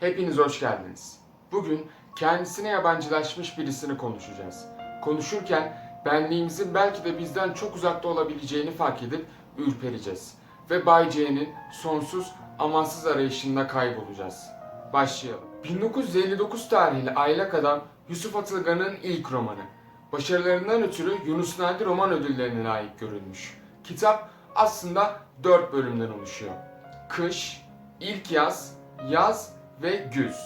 Hepiniz hoş geldiniz. Bugün kendisine yabancılaşmış birisini konuşacağız. Konuşurken benliğimizin belki de bizden çok uzakta olabileceğini fark edip ürpereceğiz. Ve Bay C'nin sonsuz amansız arayışında kaybolacağız. Başlayalım. 1959 tarihli Aylak Adam Yusuf Atılgan'ın ilk romanı. Başarılarından ötürü Yunus Nadi Roman Ödülleri'ne layık görülmüş. Kitap aslında 4 bölümden oluşuyor. Kış, ilk yaz, yaz ve güz.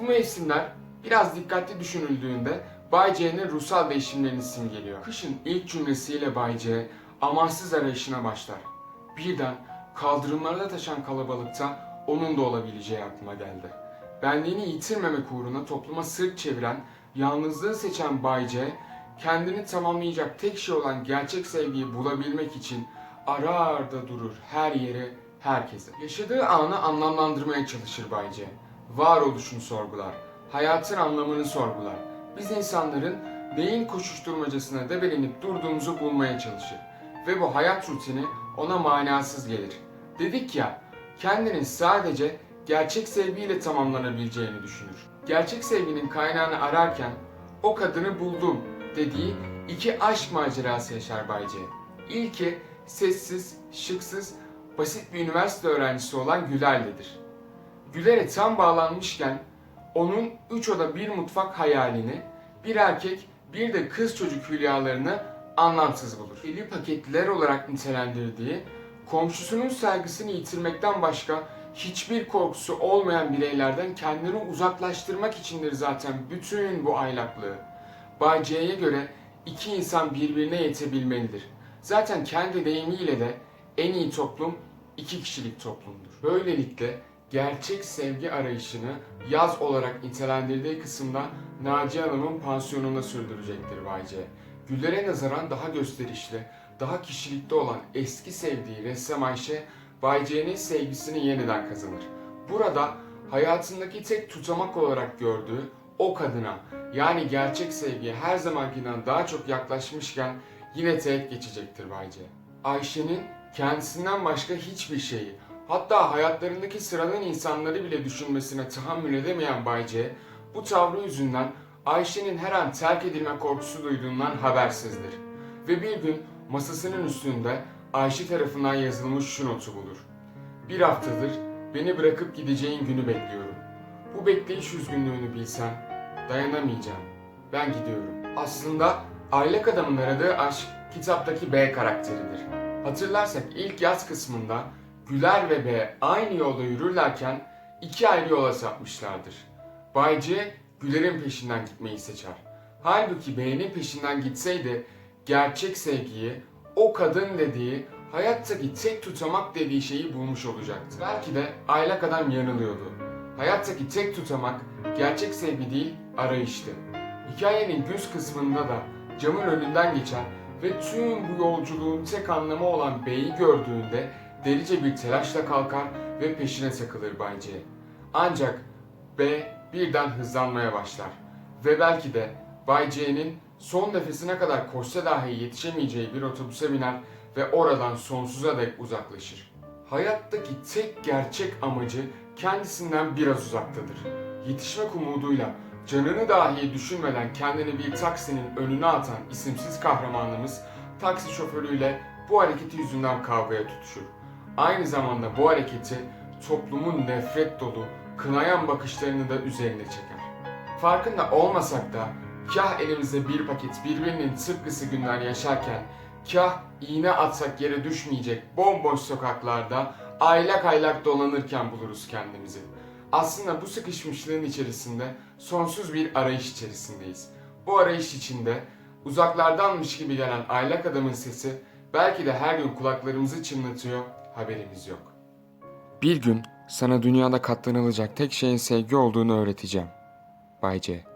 Bu mevsimler biraz dikkatli düşünüldüğünde Bay C'nin ruhsal değişimlerini simgeliyor. Kışın ilk cümlesiyle Bay C amansız arayışına başlar. Birden kaldırımlarda taşan kalabalıkta onun da olabileceği aklıma geldi. Benliğini yitirmemek uğruna topluma sırt çeviren, yalnızlığı seçen Bay C, kendini tamamlayacak tek şey olan gerçek sevgiyi bulabilmek için ara arda durur her yere, herkese. Yaşadığı anı anlamlandırmaya çalışır Bay C. Varoluşunu sorgular, hayatın anlamını sorgular. Biz insanların neyin koşuşturmacasına debelenip durduğumuzu bulmaya çalışır. Ve bu hayat rutini ona manasız gelir. Dedik ya, kendinin sadece gerçek sevgiyle tamamlanabileceğini düşünür. Gerçek sevginin kaynağını ararken o kadını buldum dediği iki aşk macerası yaşar Bay C. İlki sessiz, şıksız, basit bir üniversite öğrencisi olan Güler'ledir. Güler'e tam bağlanmışken onun üç oda bir mutfak hayalini bir erkek bir de kız çocuk hülyalarını anlamsız bulur. Eli paketliler olarak nitelendirdiği komşusunun saygısını yitirmekten başka hiçbir korkusu olmayan bireylerden kendini uzaklaştırmak içindir zaten bütün bu aylaklığı. Bay göre iki insan birbirine yetebilmelidir. Zaten kendi deyimiyle de en iyi toplum iki kişilik toplumdur. Böylelikle gerçek sevgi arayışını yaz olarak nitelendirdiği kısımda Naciye Hanım'ın pansiyonunda sürdürecektir Bay C. Güllere nazaran daha gösterişli, daha kişilikli olan eski sevdiği ressam Ayşe, Bay C'nin sevgisini yeniden kazanır. Burada hayatındaki tek tutamak olarak gördüğü o kadına yani gerçek sevgiye her zamankinden daha çok yaklaşmışken yine teğet geçecektir Bay C. Ayşe'nin kendisinden başka hiçbir şeyi, hatta hayatlarındaki sıradan insanları bile düşünmesine tahammül edemeyen Bay C, bu tavrı yüzünden Ayşe'nin her an terk edilme korkusu duyduğundan habersizdir. Ve bir gün masasının üstünde Ayşe tarafından yazılmış şu notu bulur. Bir haftadır beni bırakıp gideceğin günü bekliyorum. Bu bekleyiş üzgünlüğünü bilsen dayanamayacağım. Ben gidiyorum. Aslında aylak adamın aradığı aşk kitaptaki B karakteridir. Hatırlarsak ilk yaz kısmında Güler ve B aynı yolda yürürlerken iki ayrı yola sapmışlardır. Bay C Güler'in peşinden gitmeyi seçer. Halbuki B'nin peşinden gitseydi gerçek sevgiyi, o kadın dediği, hayattaki tek tutamak dediği şeyi bulmuş olacaktı. Belki de aylak adam yanılıyordu. Hayattaki tek tutamak gerçek sevgi değil, arayıştı. Hikayenin güz kısmında da camın önünden geçen ve tüm bu yolculuğun tek anlamı olan B'yi gördüğünde delice bir telaşla kalkar ve peşine takılır Bay C. Ancak B birden hızlanmaya başlar ve belki de Bay C'nin son nefesine kadar koşsa dahi yetişemeyeceği bir otobüse biner ve oradan sonsuza dek uzaklaşır. Hayattaki tek gerçek amacı kendisinden biraz uzaktadır. Yetişmek umuduyla canını dahi düşünmeden kendini bir taksinin önüne atan isimsiz kahramanımız taksi şoförüyle bu hareketi yüzünden kavgaya tutuşur. Aynı zamanda bu hareketi toplumun nefret dolu, kınayan bakışlarını da üzerine çeker. Farkında olmasak da kah elimizde bir paket birbirinin tıpkısı günler yaşarken kah iğne atsak yere düşmeyecek bomboş sokaklarda aylak aylak dolanırken buluruz kendimizi. Aslında bu sıkışmışlığın içerisinde sonsuz bir arayış içerisindeyiz. Bu arayış içinde uzaklardanmış gibi gelen aylak adamın sesi belki de her gün kulaklarımızı çınlatıyor, haberimiz yok. Bir gün sana dünyada katlanılacak tek şeyin sevgi olduğunu öğreteceğim. Bay C.